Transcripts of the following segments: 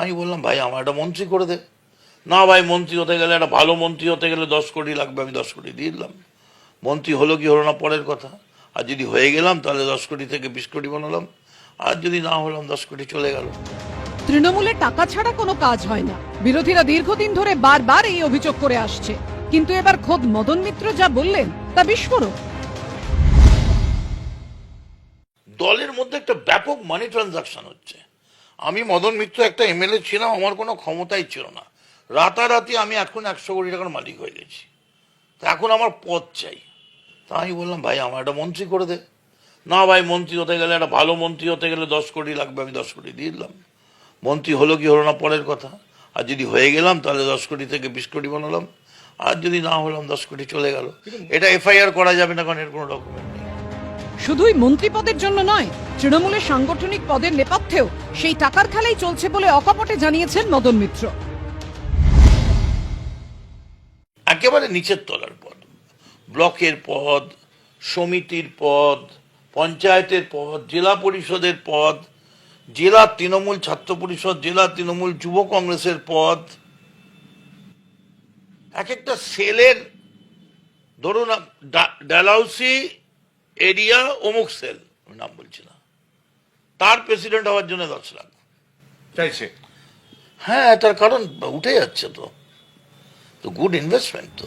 আমি বললাম ভাই আমার একটা মন্ত্রী করে দে। না ভাই মন্ত্রী হতে গেলে একটা ভালো মন্ত্রী হতে গেলে দশ কোটি লাগবে আমি দশ কোটি দিয়ে দিলাম। মন্ত্রী হলো কি হলো না পরের কথা। আর যদি হয়ে গেলাম তাহলে দশ কোটি থেকে বিশ কোটি বানালাম। আর যদি না হলাম দশ কোটি চলে গেল। তৃণমূলে টাকা ছাড়া কোনো কাজ হয় না। বিরোধীরা দীর্ঘদিন ধরে বারবার এই অভিযোগ করে আসছে। কিন্তু এবার খোদ মদন মিত্র যা বললেন তা বিস্ফোরক। দলের মধ্যে একটা ব্যাপক মানি ট্রানজাকশন হচ্ছে। আমি মদন মিত্র একটা এমএলএ ছিলাম, আমার কোনো ক্ষমতাই ছিল না। রাতারাতি আমি এখন একশো কোটি টাকার মালিক হয়ে গেছি। তা এখন আমার পদ চাই। তা আমি বললাম, ভাই আমার একটা মন্ত্রী করে দে। না ভাই, মন্ত্রী হতে গেলে, একটা ভালো মন্ত্রী হতে গেলে দশ কোটি লাগবে, আমি দশ কোটি দিয়ে দিলাম। মন্ত্রী হলো কি হলো না পরের কথা। আর যদি হয়ে গেলাম, তাহলে দশ কোটি থেকে বিশ কোটি বানালাম। আর যদি না হলাম, দশ কোটি চলে গেল। এটা এফআইআর করা যাবে না, কারণ এর কোনো ডকুমেন্ট নেই। শুধুই মন্ত্রী পদের জন্য নয় তৃণমূলের সাংগঠনিক পদের নেপথ্যেও সেই টাকার খেলাই চলছে বলে অকপটে জানিয়েছেন মদন মিত্র। একেবারে নিচের তলার পদ। ব্লকের পদ, সমিতির পদ, পঞ্চায়েতের পদ, জেলা পরিষদের পদ, জেলা তৃণমূল ছাত্র পরিষদ, জেলা তৃণমূল যুব কংগ্রেসের পদ। এক একটা সেলের, ধরুন আপ- ডা- ডালহাউসি এরিয়া, অমুক সেল নাম বলছি না। তার প্রেসিডেন্ট হওয়ার জন্য দশ লাখ। চাইছে। হ্যাঁ তার কারণ উঠে যাচ্ছে তো। তো গুড ইনভেস্টমেন্ট তো।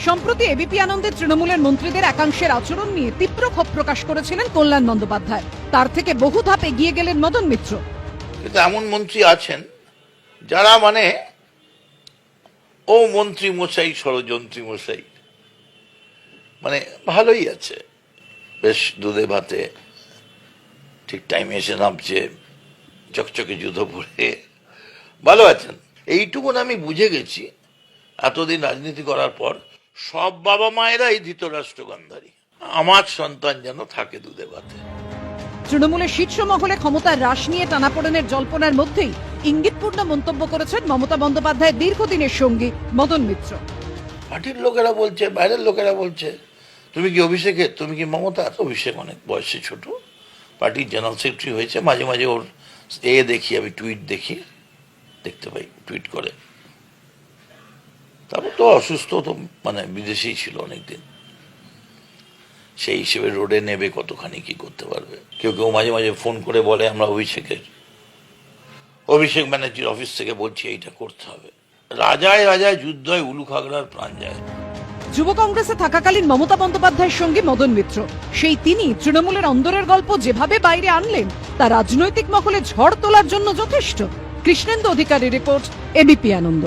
সম্প্রতি এবিপি আনন্দে তৃণমূলের মন্ত্রীদের একাংশের আচরণ নিয়ে তীব্র ক্ষোভ প্রকাশ করেছিলেন কল্যাণ বন্দ্যোপাধ্যায়। তার থেকে বহু ধাপ এগিয়ে গেলেন মদন মিত্র। কিন্তু এমন মন্ত্রী আছেন যারা মানে ও মন্ত্রী মশাই ষড়যন্ত্রী মশাই। মানে ভালোই আছে। বেশ দুধে ভাতে ঠিক টাইমে এসে নামছে চকচকে যুদ্ধ পড়ে ভালো আছেন? এইটুকুন আমি বুঝে গেছি। এতদিন রাজনীতি করার পর সব বাবা মায়েরাই ধৃতরাষ্ট্রগন্ধারী। আমার সন্তান যেন থাকে দুধে ভাতে। তৃণমূলের শীর্ষ মহলে ক্ষমতার হ্রাস নিয়ে টানাপোড়েনের জল্পনার মধ্যেই ইঙ্গিতপূর্ণ মন্তব্য করেছেন মমতা বন্দ্যোপাধ্যায়ের দীর্ঘদিনের সঙ্গী মদন মিত্র। পার্টির লোকেরা বলছে বাইরের লোকেরা বলছে তুমি কি অভিষেকের তুমি কি মমতা? অভিষেক অনেক বয়সে ছোট। পার্টির জেনারেল সেক্রেটারি হয়েছে, মাঝে মাঝে ওর এ দেখি, আমি টুইট দেখি, দেখতে পাই, টুইট করে। তারপর তো অসুস্থ তো মানে বিদেশেই ছিল অনেকদিন। সেই হিসেবে রোডে নেবে কতখানি কি করতে পারবে। কেউ কেউ মাঝে মাঝে ফোন করে বলে, আমরা অভিষেকের, অভিষেক ব্যানার্জির অফিস থেকে বলছি, এইটা করতে হবে। রাজায় রাজায় যুদ্ধ হয় উলু খাগড়ার প্রাণ যায়। যুব কংগ্রেসে থাকাকালীন মমতা বন্দ্যোপাধ্যায়ের সঙ্গে মদন মিত্র। সেই তিনি তৃণমূলের অন্দরের গল্প যেভাবে বাইরে আনলেন, তা রাজনৈতিক মহলে ঝড় তোলার জন্য যথেষ্ট। Krishnendu Adhikari report ABP Ananda.